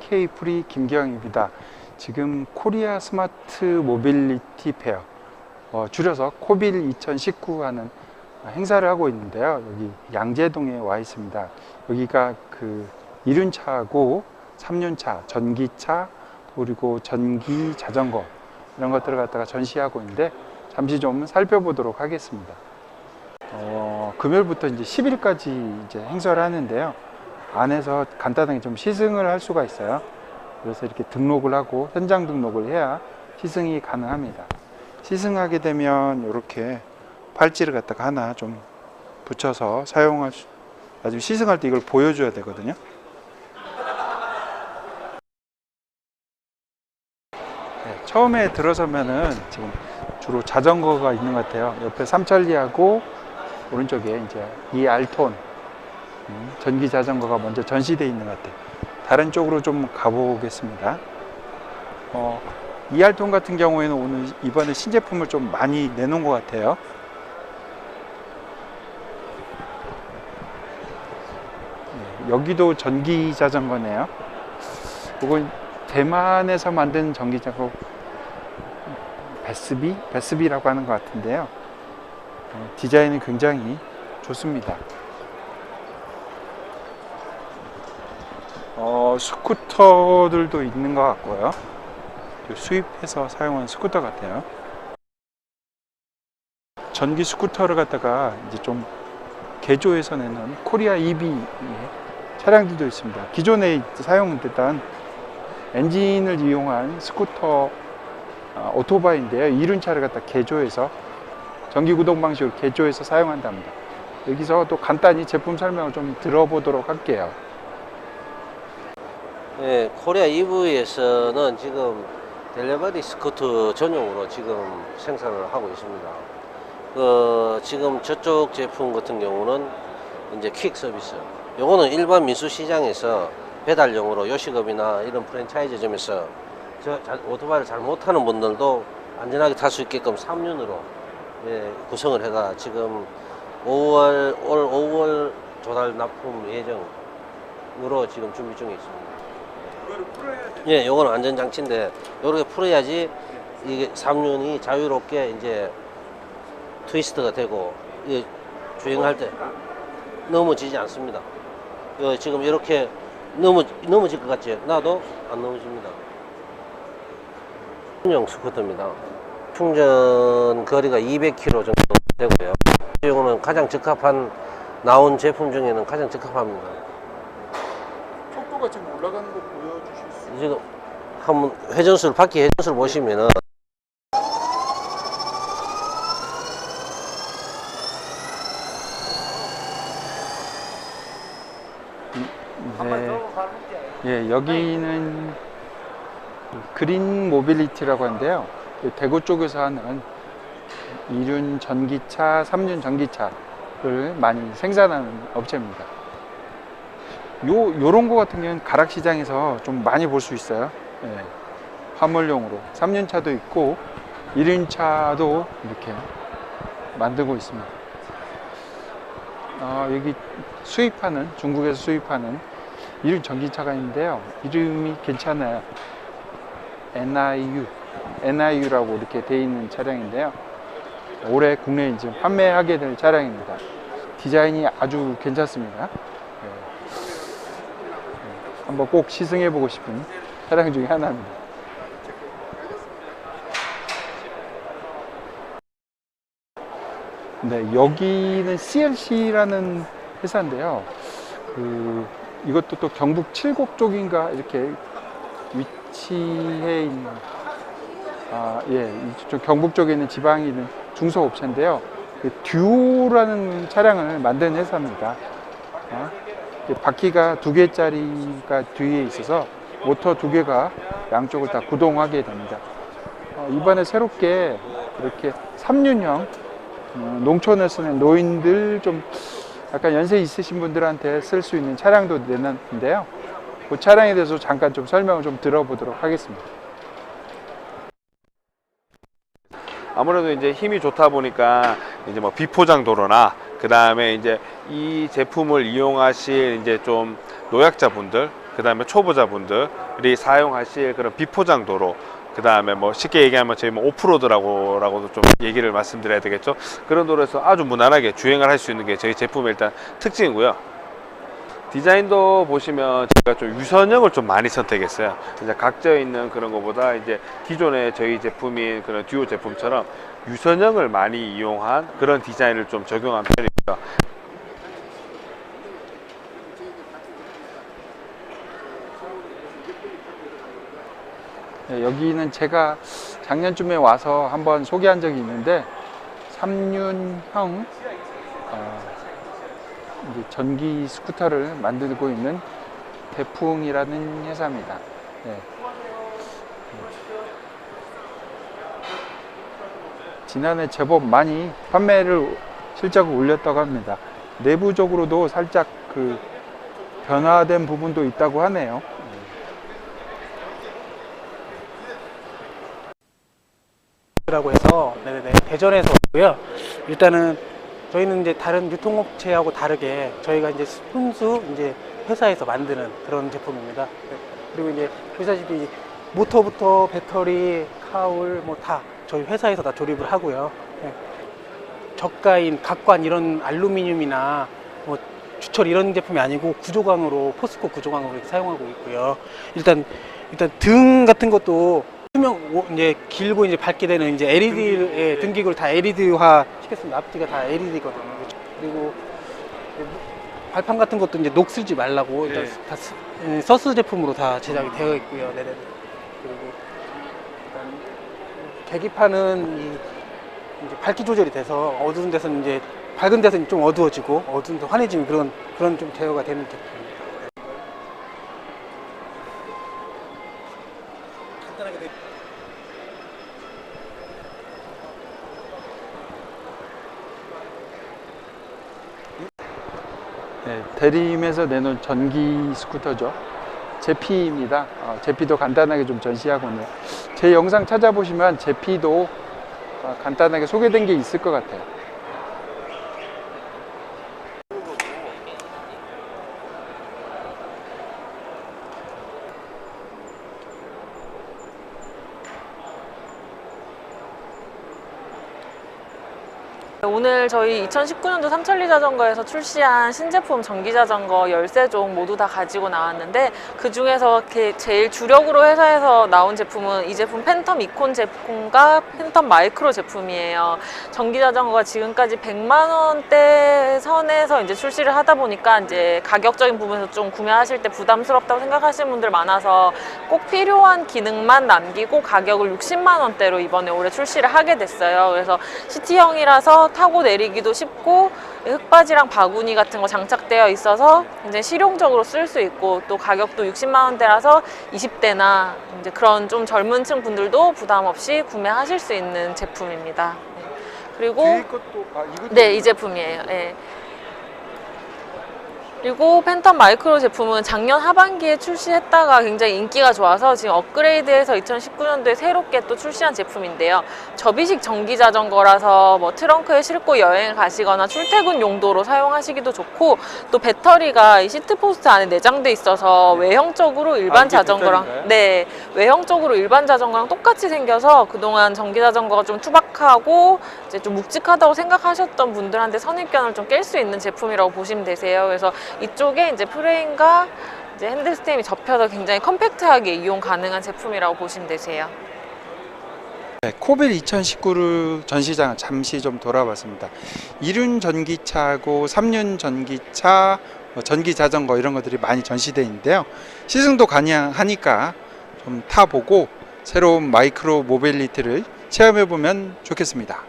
K 프리 김기영입니다. 지금 코리아 스마트 모빌리티 페어 어, 줄여서 코빌 2019 하는 행사를 하고 있는데요. 여기 양재동에 와 있습니다. 여기가 그 1륜차고 3륜차, 전기차 그리고 전기 자전거 이런 것들을 갖다가 전시하고 있는데 잠시 좀 살펴보도록 하겠습니다. 어, 금요일부터 이제 10일까지 이제 행사를 하는데요. 안에서 간단하게 좀 시승을 할 수가 있어요. 그래서 이렇게 등록을 하고 현장 등록을 해야 시승이 가능합니다. 시승하게 되면 이렇게 팔찌를 갖다가 하나 좀 붙여서 사용할 수, 나중에 시승할 때 이걸 보여줘야 되거든요. 네, 처음에 들어서면은 지금 주로 자전거가 있는 것 같아요. 옆에 삼천리하고 오른쪽에 이제 이 알톤 음, 전기 자전거가 먼저 전시되어 있는 것 같아요. 다른 쪽으로 좀 가보겠습니다. 어, 이알톤 같은 경우에는 오늘 이번에 신제품을 좀 많이 내놓은 것 같아요. 네, 여기도 전기 자전거네요. 이건 대만에서 만든 전기 자전거 베스비? 베스비라고 하는 것 같은데요. 어, 디자인이 굉장히 좋습니다. 어, 스쿠터들도 있는 것 같고요. 수입해서 사용하는 스쿠터 같아요. 전기 스쿠터를 갖다가 이제 좀 개조해서 내는 코리아 EV 차량들도 있습니다. 기존에 사용됐던 엔진을 이용한 스쿠터 어, 오토바이인데요. 이륜차를 갖다 개조해서 전기 구동 방식으로 개조해서 사용한답니다. 여기서 또 간단히 제품 설명을 좀 들어보도록 할게요. 네, 코리아 EV에서는 지금 델레바리 스쿠터 전용으로 지금 생산을 하고 있습니다. 그 지금 저쪽 제품 같은 경우는 이제 퀵 서비스. 요거는 일반 민수 시장에서 배달용으로 요식업이나 이런 프랜차이즈점에서 저 자- 오토바이를 잘 못하는 분들도 안전하게 탈 수 있게끔 3륜으로 예, 구성을 해가 지금 5월 올 5월 조달 납품 예정으로 지금 준비 중에 있습니다. 예, 요거는 안전 장치인데 요렇게 풀어야지 이게 3륜이 자유롭게 이제 트위스트가 되고 이게 주행할 때 넘어지지 않습니다. 요 지금 이렇게 넘어 넘어질 것 같지? 나도 안 넘어집니다. 충전 스쿠터입니다. 충전 거리가 200km 정도 되고요. 이거는 가장 적합한 나온 제품 중에는 가장 적합합니다. 속도가 지금 올라가는 거 보여주실 수 지금 한번 회전수를 바퀴 회전수를 보시면은 네. 예, 여기는 그린 모빌리티라고 하는데요. 그 대구 쪽에서 하는 이륜 전기차, 삼륜 전기차를 많이 생산하는 업체입니다. 요, 요런 거 같은 경우는 가락 시장에서 좀 많이 볼 수 있어요. 예, 화물용으로. 삼륜차도 있고, 이륜차도 이렇게 만들고 있습니다. 아, 여기 수입하는 중국에서 수입하는 이름 전기차가 있는데요. 이름이 괜찮아요. NIU, NIU라고 이렇게 돼 있는 차량인데요. 올해 국내에 이제 판매하게 될 차량입니다. 디자인이 아주 괜찮습니다. 한번 꼭 시승해 보고 싶은 차량 중에 하나입니다. 네, 여기는 CLC라는 회사인데요. 그 이것도 또 경북 칠곡 쪽인가 이렇게 위치해 있는 아, 예, 이쪽 경북 쪽에 있는 지방에 있는 중소업체인데요. 그 듀오라는 차량을 만든 회사입니다. 어? 이 바퀴가 두 개짜리가 뒤에 있어서 모터 두 개가 양쪽을 다 구동하게 됩니다. 어, 이번에 새롭게 이렇게 3륜형 어, 농촌에 쓰는 노인들 좀 약간 연세 있으신 분들한테 쓸 수 있는 차량도 내놨는데요. 그 차량에 대해서 잠깐 좀 설명을 좀 들어보도록 하겠습니다. 아무래도 이제 힘이 좋다 보니까 이제 뭐 비포장 도로나 그 다음에 이제 이 제품을 이용하실 이제 좀 노약자분들 그 다음에 초보자분들이 사용하실 그런 비포장 도로 그 다음에 뭐 쉽게 얘기하면 저희 뭐 오프로드라고 라고도 좀 얘기를 말씀드려야 되겠죠? 그런 도로에서 아주 무난하게 주행을 할 수 있는 게 저희 제품의 일단 특징이고요 디자인도 보시면 제가 좀 유선형을 좀 많이 선택했어요. 이제 각져 있는 그런 것보다 이제 기존의 저희 제품인 그런 듀오 제품처럼 유선형을 많이 이용한 그런 디자인을 좀 적용한 편이고요. 네, 여기는 제가 작년쯤에 와서 한번 소개한 적이 있는데 삼륜형 어, 전기 스쿠터를 만들고 있는 대풍이라는 회사입니다. 네. 지난해 제법 많이 판매를 실적을 올렸다고 합니다. 내부적으로도 살짝 그 변화된 부분도 있다고 하네요. 라고 해서 네네네 대전에서 왔고요. 일단은 저희는 이제 다른 유통업체하고 다르게 저희가 이제 순수 이제 회사에서 만드는 그런 제품입니다. 네. 그리고 이제 보시다시피 모터부터 배터리, 카울 뭐 다 저희 회사에서 다 조립을 하고요. 네. 저가인 각관 이런 알루미늄이나 뭐 주철 이런 제품이 아니고 구조광으로 포스코 구조광으로 사용하고 있고요. 일단 일단 등 같은 것도 오- 이제 길고 이제 밝게 되는 이제 LED 예, 등기구를 다 LED화 시켰습니다. 앞뒤가 다 LED거든요. 그리고 발판 같은 것도 이제 녹 쓰지 말라고 일단 네. 다 스- 예, 서스 제품으로 다 제작이 되어 있고요. 네네. 그리고 일단 계기판은 이 이제 밝기 조절이 돼서 어두운 데서는 이제 밝은 데서는 좀 어두워지고 어두운 데 환해지는 그런 그런 좀 제어가 되는 제품입니다. 간단하게 돼- 네, 대림에서 내놓은 전기 스쿠터죠. 제피입니다. 어, 제피도 간단하게 좀 전시하고 있네요. 제 영상 찾아보시면 제피도 어, 간단하게 소개된 게 있을 것 같아요. 오늘 저희 2019년도 삼천리 자전거에서 출시한 신제품 전기 자전거 13종 모두 다 가지고 나왔는데 그 중에서 제일 주력으로 회사에서 나온 제품은 이 제품 팬텀 이콘 제품과 팬텀 마이크로 제품이에요. 전기 자전거가 지금까지 100만 원대 선에서 이제 출시를 하다 보니까 이제 가격적인 부분에서 좀 구매하실 때 부담스럽다고 생각하시는 분들 많아서 꼭 필요한 기능만 남기고 가격을 60만 원대로 이번에 올해 출시를 하게 됐어요. 그래서 시티형이라서 타고 내리기도 쉽고 흙바지랑 바구니 같은 거 장착되어 있어서 굉장히 실용적으로 쓸 수 있고 또 가격도 60만 원대라서 20대나 이제 그런 좀 젊은 층 분들도 부담 없이 구매하실 수 있는 제품입니다. 네. 그리고 아, 네, 이 제품이에요. 예. 그리고 팬텀 마이크로 제품은 작년 하반기에 출시했다가 굉장히 인기가 좋아서 지금 업그레이드해서 2019년도에 새롭게 또 출시한 제품인데요. 접이식 전기 자전거라서 뭐 트렁크에 싣고 여행을 가시거나 출퇴근 용도로 사용하시기도 좋고 또 배터리가 이 시트 포스트 안에 내장돼 있어서 외형적으로 일반 아, 자전거랑 배터리인가요? 네 외형적으로 일반 자전거랑 똑같이 생겨서 그동안 전기 자전거가 좀 투박하고 이제 좀 묵직하다고 생각하셨던 분들한테 선입견을 좀 깰 수 있는 제품이라고 보시면 되세요. 그래서 이쪽에 이제 프레임과 이제 핸들 스템이 접혀서 굉장히 컴팩트하게 이용 가능한 제품이라고 보시면 되세요. 네, 코빌 2019를 전시장을 잠시 좀 돌아봤습니다. 2륜 전기차하고 3륜 전기차, 뭐 전기 자전거 이런 것들이 많이 전시되어 있는데요. 시승도 가능하니까 좀 타보고 새로운 마이크로 모빌리티를 체험해 보면 좋겠습니다.